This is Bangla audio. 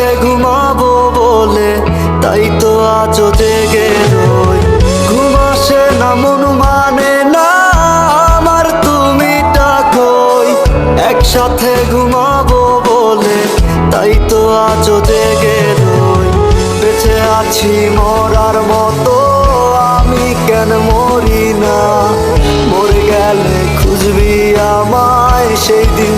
একসাথে ঘুমাবো বলে, তাই তো আজও জেগে রই। ঘুম না, মন মানে না, আমার তুমি ডাকই একসাথে ঘুমাবো বলে, তাই তো আজও জেগে রই। বেঁচে আছি মরার মতো, আমি কেন মরি না? মরে গেলে খুঁজবি আমায়, সেই দিন